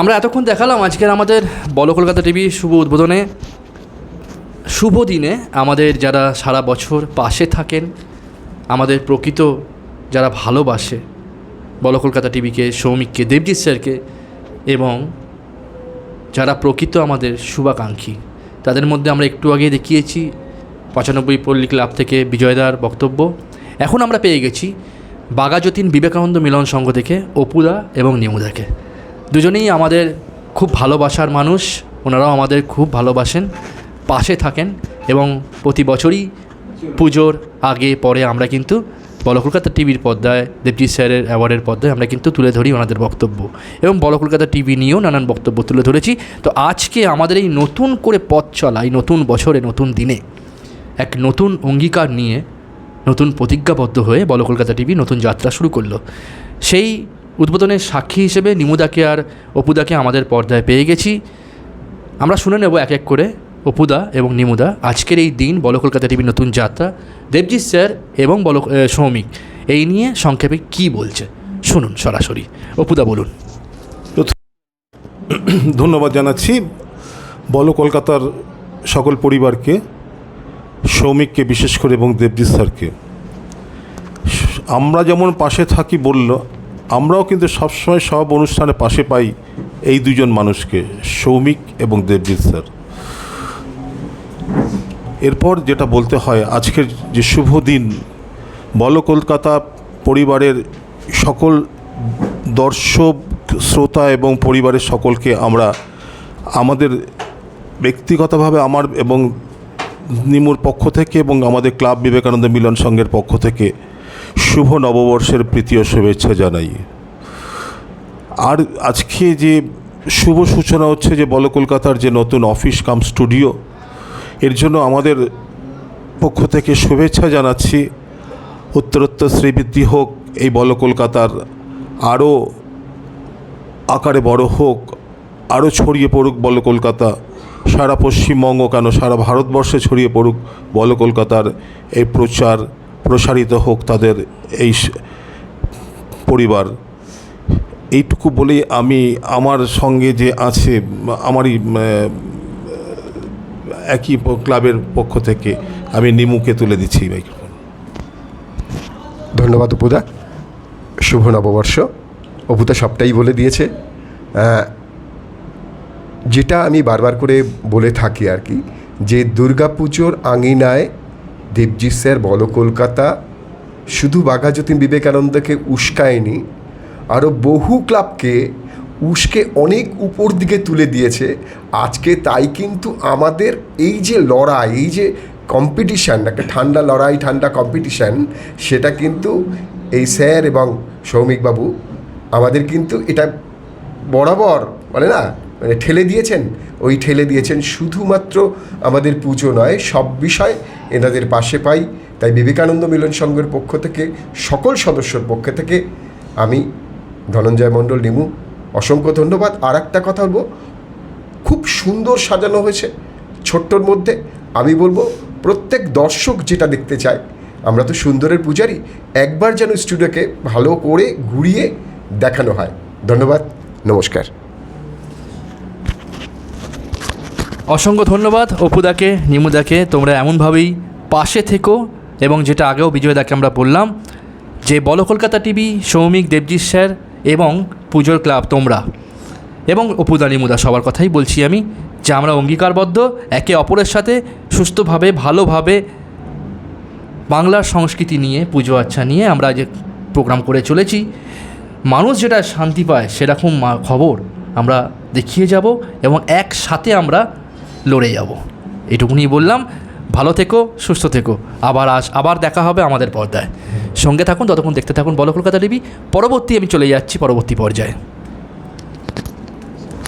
আমরা এতক্ষণ দেখালাম আজকের আমাদের বল কলকাতা টিভি শুভ উদ্বোধনে। শুভ দিনে আমাদের যারা সারা বছর পাশে থাকেন, আমাদের প্রকৃত যারা ভালোবাসে বল কলকাতা টিভিকে, সৌমিককে, দেবজিৎ স্যারকে এবং যারা প্রকৃত আমাদের শুভাকাঙ্ক্ষী, তাদের মধ্যে আমরা একটু আগে দেখিয়েছি পঁচানব্বই পল্লী ক্লাব থেকে বিজয়দার বক্তব্য। এখন আমরা পেয়ে গেছি বাগাযতীন বিবেকানন্দ মিলন সংঘ থেকে অপুদা এবং নিমুদাকে। দুজনেই আমাদের খুব ভালোবাসার মানুষ, ওনারাও আমাদের খুব ভালোবাসেন, পাশে থাকেন এবং প্রতি বছরই পুজোর আগে, পরে আমরা কিন্তু বল কলকাতা টিভির পর্দায়, দেবজিৎ স্যারের অ্যাওয়ার্ডের পর্দায় আমরা কিন্তু তুলে ধরি ওনাদের বক্তব্য এবং বল কলকাতা টিভি নিয়েও নানান বক্তব্য তুলে ধরেছি। তো আজকে আমাদের এই নতুন করে পথ চলা, এই নতুন বছরে, নতুন দিনে এক নতুন অঙ্গীকার নিয়ে নতুন প্রতিজ্ঞাবদ্ধ হয়ে বল কলকাতা টিভি নতুন যাত্রা শুরু করল। সেই উদ্বোধনের সাক্ষী হিসেবে নিমুদাকে আর অপুদাকে আমাদের পর্দায় পেয়ে গেছি। আমরা শুনে নেব এক এক করে অপুদা এবং নিমুদা আজকের এই দিন বল কলকাতা টিভির নতুন যাত্রা। দেবজিৎ স্যার এবং বল সৌমিক, এই নিয়ে সংক্ষেপে কি বলছে? শুনুন সরাসরি। অপুদা, বলুন। ধন্যবাদ জানাচ্ছি। বলো কলকাতার সকল পরিবারকে, সৌমিককে বিশেষ করে এবং দেবজিৎ স্যারকে। আমরা যেমন পাশে থাকি বলল আমরাও কিন্তু সবসময় সব অনুষ্ঠানে পাশে পাই এই দুজন মানুষকে, সৌমিক এবং দেবজিৎ স্যার। এরপর যেটা বলতে হয়, আজকের যে শুভ দিন, বল কলকাতা পরিবারের সকল দর্শক, শ্রোতা এবং পরিবারের সকলকে আমরা আমাদের ব্যক্তিগতভাবে আমার এবং নিমুর পক্ষ থেকে এবং আমাদের ক্লাব বিবেকানন্দ মিলন সংঘের পক্ষ থেকে শুভ নববর্ষের প্রীতি ও শুভেচ্ছা জানাই। আর আজকে যে শুভ সূচনা হচ্ছে যে বল কলকাতার যে নতুন অফিস কাম স্টুডিও, এর জন্য আমাদের পক্ষ থেকে শুভেচ্ছা জানাচ্ছি। উত্তরোত্তর শ্রীবৃদ্ধি হোক, এই বল কলকাতার আরও আকারে বড় হোক, আরও ছড়িয়ে পড়ুক বল কলকাতা, সারা পশ্চিমবঙ্গ কেন সারা ভারতবর্ষে ছড়িয়ে পড়ুক বল কলকাতার এই প্রচার প্রসারিত হোক তাদের এই পরিবার। এইটুকু বলেই আমি আমার সঙ্গে যে আছে, আমারই একই ক্লাবের পক্ষ থেকে আমি নিমুকে তুলে দিচ্ছি মাইক্রোফোন। ধন্যবাদ অপুদা। শুভ নববর্ষ। অপুদা সবটাই বলে দিয়েছে। যেটা আমি বারবার করে বলে থাকি আর কি, যে দুর্গাপুজোর আঙিনায় দেবজিৎ স্যার বল কলকাতা, শুধু বাঘাযতীন বিবেকানন্দকে উস্কায়নি আরও বহু ক্লাবকে উস্কে অনেক উপর দিকে তুলে দিয়েছে। আজকে তাই কিন্তু আমাদের এই যে লড়াই, এই যে কম্পিটিশান একটা ঠান্ডা লড়াই, ঠান্ডা কম্পিটিশান সেটা কিন্তু এই স্যার এবং সৌমিকবাবু, আমাদের কিন্তু এটা বরাবর, বলে না? মানে ঠেলে দিয়েছেন? ওই ঠেলে দিয়েছেন শুধুমাত্র আমাদের পুজো নয়, সব বিষয় এনাদের পাশে পাই। তাই বিবেকানন্দ মিলন সংঘের পক্ষ থেকে, সকল সদস্যর পক্ষ থেকে আমি ধনঞ্জয় মণ্ডল, নিমু, অসংখ্য ধন্যবাদ। আর একটা কথা বলব, খুব সুন্দর সাজানো হয়েছে ছোট্টর মধ্যে। আমি বলব, প্রত্যেক দর্শক যেটা দেখতে চায়, আমরা তো সুন্দরের পূজারি, একবার যেন স্টুডিওকে ভালো করে ঘুরিয়ে দেখানো হয়। ধন্যবাদ। নমস্কার। অসংখ্য ধন্যবাদ অপুদাকে, নিমুদাকে। তোমরা এমনভাবেই পাশে থেকো এবং যেটা আগেও বিজয়দাকে আমরা বললাম, যে বল কলকাতা টিভি, সৌমিক, দেবজিৎ স্যার এবং পুজোর ক্লাব তোমরা এবং অপুদা, নিমুদা সবার কথাই বলছি আমি, যে আমরা অঙ্গীকারবদ্ধ, একে অপরের সাথে সুস্থভাবে, ভালোভাবে বাংলার সংস্কৃতি নিয়ে, পুজো আচ্ছা নিয়ে আমরা যে প্রোগ্রাম করে চলেছি। মানুষ যেটা শান্তি পায় সেরকম খবর। আমরা দেখিয়ে যাব এবং একসাথে আমরা লড়ে যাব। এটুকুনি বললাম। ভালো থেকো, সুস্থ থেকো। আবার আস আবার দেখা হবে আমাদের পর্দায়। সঙ্গে থাকুন, ততক্ষণ দেখতে থাকুন বলো কলকাতা টিভি। পরবর্তী আমি চলে যাচ্ছি পরবর্তী পর্যায়ে।